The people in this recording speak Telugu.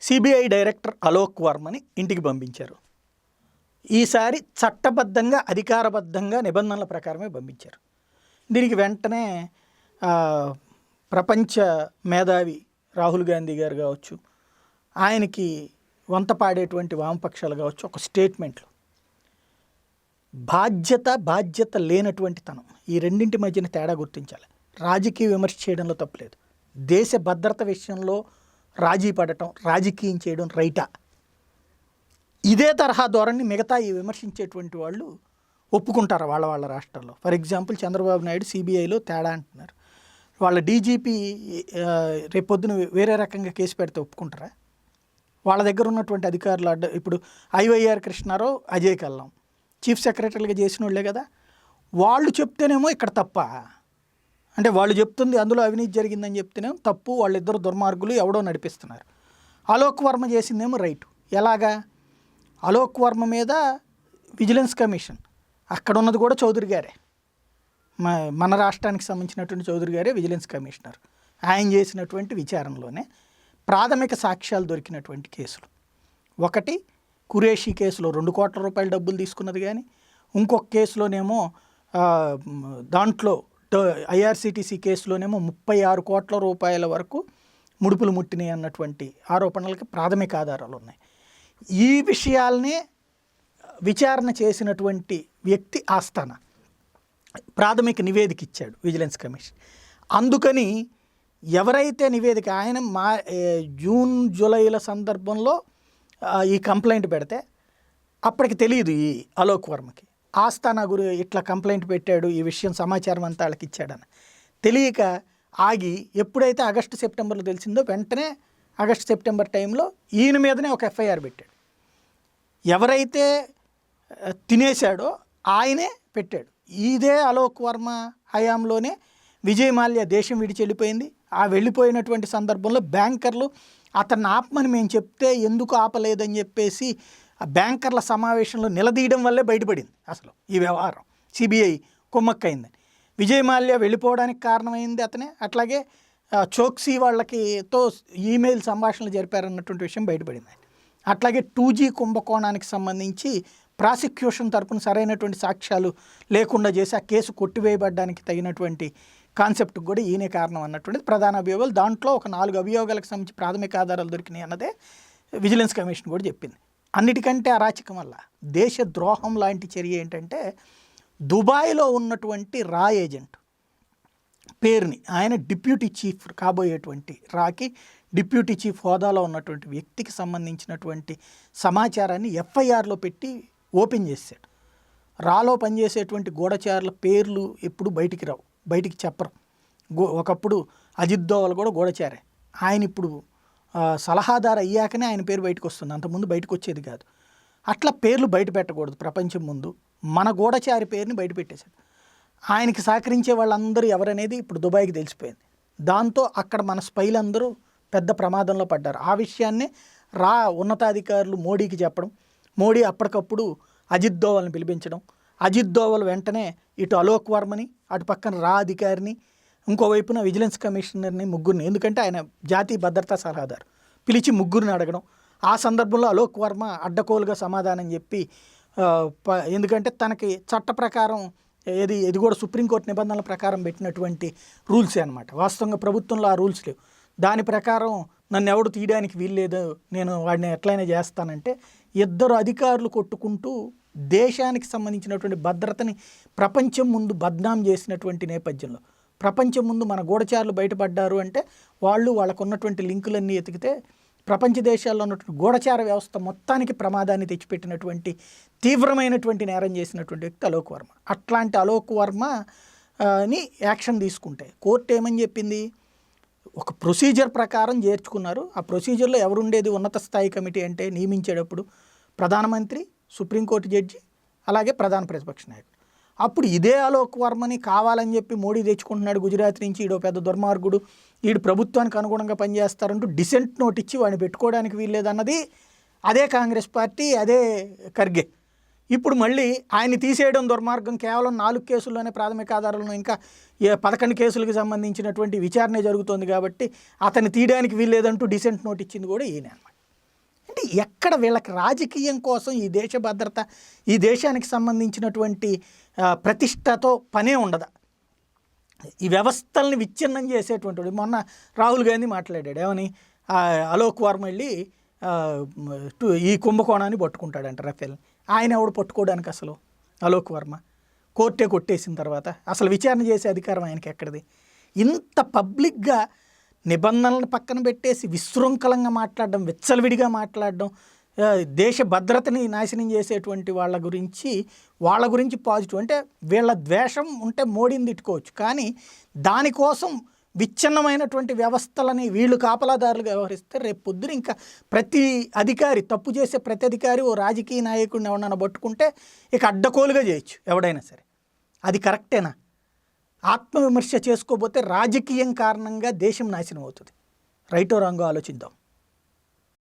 సిబిఐ డైరెక్టర్ అలోక్ వర్మని ఇంటికి పంపించారు. ఈసారి చట్టబద్ధంగా అధికారబద్ధంగా నిబంధనల ప్రకారమే పంపించారు. దీనికి వెంటనే ప్రపంచ మేధావి రాహుల్ గాంధీ గారు కావచ్చు ఆయనకి వంత పాడేటువంటి వామపక్షాలు కావచ్చు ఒక స్టేట్మెంట్లు. బాధ్యత బాధ్యత లేనటువంటి తనం. ఈ రెండింటి మధ్యన తేడా గుర్తించాలి. రాజకీయ విమర్శ చేయడంలో తప్పులేదు. దేశ భద్రత విషయంలో రాజీ పడటం రాజకీయం చేయడం రైటా? ఇదే తరహా ధోరణి మిగతా ఈ విమర్శించేటువంటి వాళ్ళు ఒప్పుకుంటారు వాళ్ళ వాళ్ళ రాష్ట్రాల్లో. ఫర్ ఎగ్జాంపుల్ చంద్రబాబు నాయుడు సిబిఐలో తేడా అంటున్నారు. వాళ్ళ డీజీపీ రేపొద్దున వేరే రకంగా కేసు పెడితే ఒప్పుకుంటారా? వాళ్ళ దగ్గర ఉన్నటువంటి అధికారులు అడ్డ ఇప్పుడు ఐవైఆర్ కృష్ణారావు అజయ్ కల్లం. చీఫ్ సెక్రటరీగా చేసిన వాళ్ళే కదా. వాళ్ళు చెప్తేనేమో ఇక్కడ తప్ప. అంటే వాళ్ళు చెప్తుంది అందులో అవినీతి జరిగిందని చెప్తేనే తప్పు వాళ్ళిద్దరు దుర్మార్గులు ఎవడో నడిపిస్తున్నారు. అలోక్ వర్మ చేసిందేమో రైట్. ఎలాగా? అలోక్ వర్మ మీద విజిలెన్స్ కమిషన్. అక్కడ ఉన్నది కూడా చౌదరి గారే. మన రాష్ట్రానికి సంబంధించినటువంటి చౌదరి గారే విజిలెన్స్ కమిషనర్. ఆయన చేసినటువంటి విచారణలోనే ప్రాథమిక సాక్ష్యాలు దొరికినటువంటి కేసులు. ఒకటి కురేషి కేసులో రెండు కోట్ల రూపాయల డబ్బులు తీసుకున్నది కానీ ఇంకొక కేసులోనేమో దాంట్లో ఐఆర్సిటీసీ కేసులోనేమో ముప్పై ఆరు కోట్ల రూపాయల వరకు ముడుపులు ముట్టినాయి అన్నటువంటి ఆరోపణలకి ప్రాథమిక ఆధారాలు ఉన్నాయి. ఈ విషయాల్ని విచారణ చేసినటువంటి వ్యక్తి ఆస్థాన ప్రాథమిక నివేదిక ఇచ్చాడు విజిలెన్స్ కమిషన్. అందుకని ఎవరైతే నివేదిక ఆయన మా జూన్ జూలైల సందర్భంలో ఈ కంప్లైంట్ పెడితే అప్పటికి తెలియదు ఈ అలోక్ వర్మకి. ఆస్థానా గురు ఇట్లా కంప్లైంట్ పెట్టాడు ఈ విషయం సమాచారం అంతా వాళ్ళకి ఇచ్చాడని. తెలియక ఆగి ఎప్పుడైతే ఆగస్టు సెప్టెంబర్లో తెలిసిందో వెంటనే ఆగస్టు సెప్టెంబర్ టైంలో ఈయన మీదనే ఒక ఎఫ్ఐఆర్ పెట్టాడు. ఎవరైతే తినేశాడో ఆయనే పెట్టాడు. ఇదే అలోక్ వర్మ హయాంలోనే విజయ్ మాల్యా దేశం విడిచి వెళ్ళిపోయింది. ఆ వెళ్ళిపోయినటువంటి సందర్భంలో బ్యాంకర్లు అతన్ని ఆపమని మేము చెప్తే ఎందుకు ఆపలేదని చెప్పేసి ఆ బ్యాంకర్ల సమావేశంలో నిలదీయడం వల్లే బయటపడింది అసలు ఈ వ్యవహారం. సిబిఐ కుమ్మక్కైందని విజయ్ మాల్యా వెళ్ళిపోవడానికి కారణమైంది అతనే. అట్లాగే చోక్సీ వాళ్ళకి తో ఈమెయిల్ సంభాషణలు జరిపారన్నటువంటి విషయం బయటపడింది. అట్లాగే టూ జీ కుంభకోణానికి సంబంధించి ప్రాసిక్యూషన్ తరపున సరైనటువంటి సాక్ష్యాలు లేకుండా చేసి ఆ కేసు కొట్టివేయబడ్డానికి తగినటువంటి కాన్సెప్ట్కి కూడా ఈయనే కారణం అన్నటువంటిది ప్రధాన అభియోగాలు. దాంట్లో ఒక నాలుగు అభియోగాలకు సంబంధించి ప్రాథమిక ఆధారాలు దొరికినాయి అన్నదే విజిలెన్స్ కమిషన్ కూడా చెప్పింది. అన్నిటికంటే అరాచకం వల్ల దేశ ద్రోహం లాంటి చర్య ఏంటంటే దుబాయ్లో ఉన్నటువంటి రా ఏజెంట్ పేరుని ఆయన డిప్యూటీ చీఫ్ కాబోయేటువంటి రాకి డిప్యూటీ చీఫ్ హోదాలో ఉన్నటువంటి వ్యక్తికి సంబంధించినటువంటి సమాచారాన్ని ఎఫ్ఐఆర్లో పెట్టి ఓపెన్ చేశాడు. రాలో పనిచేసేటువంటి గూఢచారుల పేర్లు ఎప్పుడు బయటికి రావు బయటికి చెప్పరు. గో ఒకప్పుడు అజిత్ దోవల్ కూడా గూఢచారే ఆయన ఇప్పుడు సలహాదారు అయ్యాకనే ఆయన పేరు బయటకు వస్తుంది అంతకుముందు బయటకు వచ్చేది కాదు. అట్లా పేర్లు బయట పెట్టకూడదు ప్రపంచం ముందు. మన గూఢచారి పేరుని బయట పెట్టేశాడు ఆయనకి సహకరించే వాళ్ళందరూ ఎవరనేది ఇప్పుడు దుబాయ్కి తెలిసిపోయింది. దాంతో అక్కడ మన స్పైలందరూ పెద్ద ప్రమాదంలో పడ్డారు. ఆ విషయాన్నే రా ఉన్నతాధికారులు మోడీకి చెప్పడం మోడీ అప్పటికప్పుడు అజిత్ దోవల్ని పిలిపించడం అజిత్ దోవల్ వెంటనే ఇటు అలోక్ వర్మని అటు పక్కన రా అధికారిని ఇంకోవైపున విజిలెన్స్ కమిషనర్ని ముగ్గురిని ఎందుకంటే ఆయన జాతీయ భద్రతా సలహాదారు. పిలిచి ముగ్గురిని అడగడం. ఆ సందర్భంలో అలోక్ వర్మ అడ్డకోలుగా సమాధానం చెప్పి ప- ఎందుకంటే తనకి చట్ట ప్రకారం ఏది ఇది కూడా సుప్రీంకోర్టు నిబంధనల ప్రకారం పెట్టినటువంటి రూల్సే అనమాట వాస్తవంగా ప్రభుత్వంలో ఆ రూల్స్ లేవు. దాని ప్రకారం నన్ను ఎవడు తీయడానికి వీల్లేదు నేను వాడిని ఎట్లయినా చేస్తానంటే ఇద్దరు అధికారులు కొట్టుకుంటూ దేశానికి సంబంధించినటువంటి భద్రతని ప్రపంచం ముందు బద్నాం చేసినటువంటి నేపథ్యంలో. ప్రపంచం ముందు మన గూఢచారులు బయటపడ్డారు అంటే వాళ్ళు వాళ్ళకు ఉన్నటువంటి లింకులన్నీ ఎతికితే ప్రపంచ దేశాల్లో ఉన్నటువంటి గూఢచార వ్యవస్థ మొత్తానికి ప్రమాదాన్ని తెచ్చిపెట్టినటువంటి తీవ్రమైనటువంటి నేరం చేసినటువంటి వ్యక్తి అలోక్ వర్మ. అట్లాంటి అలోక్ వర్మ ని యాక్షన్ తీసుకుంటే కోర్టు ఏమని చెప్పింది? ఒక ప్రొసీజర్ ప్రకారం చేర్చుకున్నారు. ఆ ప్రొసీజర్లో ఎవరుండేది? ఉన్నత స్థాయి కమిటీ అంటే నియమించేటప్పుడు ప్రధానమంత్రి సుప్రీంకోర్టు జడ్జి అలాగే ప్రధాన ప్రతిపక్ష నాయకుడు అప్పుడు ఇదే అలోక్ వర్మని కావాలని చెప్పి మోడీ తెచ్చుకుంటున్నాడు గుజరాత్ నుంచి. ఈడో పెద్ద దుర్మార్గుడు. ఈడు ప్రభుత్వానికి అనుగుణంగా పనిచేస్తారంటూ డిసెంట్ నోట్ ఇచ్చి వాడిని పెట్టుకోవడానికి వీల్లేదన్నది అదే కాంగ్రెస్ పార్టీ అదే ఖర్గే. ఇప్పుడు మళ్ళీ ఆయన తీసేయడం దుర్మార్గం. కేవలం నాలుగు కేసుల్లోనే ప్రాథమిక ఆధారాలను ఇంకా ఏ పదకొండు కేసులకు సంబంధించినటువంటి విచారణ జరుగుతోంది కాబట్టి అతన్ని తీయడానికి వీల్లేదంటూ డిసెంట్ నోట్ ఇచ్చింది కూడా ఈయన అనమాట అంటే ఎక్కడ వీళ్ళకి రాజకీయం కోసం ఈ దేశ భద్రత ఈ దేశానికి సంబంధించినటువంటి ప్రతిష్టతో పనే ఉండదు. ఈ వ్యవస్థల్ని విచ్ఛిన్నం చేసేటువంటి వాడు. మొన్న రాహుల్ గాంధీ మాట్లాడాడు. ఏమని? అలోక్ వర్మ వెళ్ళి టు- ఈ కుంభకోణాన్ని పట్టుకుంటాడంట రఫేల్. ఆయన ఎవడు పట్టుకోవడానికి అసలు? అలోక్ వర్మ. కోర్టే కొట్టేసిన తర్వాత. అసలు విచారణ చేసే అధికారం ఆయనకి ఎక్కడిది? ఇంత పబ్లిక్గా నిబంధనలను పక్కన పెట్టేసి విశృంఖలంగా మాట్లాడడం విచ్చలవిడిగా మాట్లాడడం దేశ భద్రతని నాశనం చేసేటువంటి వాళ్ళ గురించి వాళ్ళ గురించి పాజిటివ్ అంటే వీళ్ళ ద్వేషం ఉంటే మోడీని తిట్టుకోవచ్చు. కానీ దానికోసం విచ్ఛిన్నమైనటువంటి వ్యవస్థలని వీళ్ళు కాపలాదారులుగా వ్యవహరిస్తే రేపు పొద్దున ఇంకా ప్రతి అధికారి తప్పు చేసే ప్రతి అధికారి ఓ రాజకీయ నాయకుడిని ఎవరన్నా పట్టుకుంటే ఇక అడ్డకోలుగా చేయొచ్చు ఎవడైనా సరే. అది కరెక్టేనా? ఆత్మవిమర్శ చేసుకోబోతే రాజకీయం కారణంగా దేశం నాశనం అవుతుంది. రైటో రాంగో ఆలోచిద్దాం.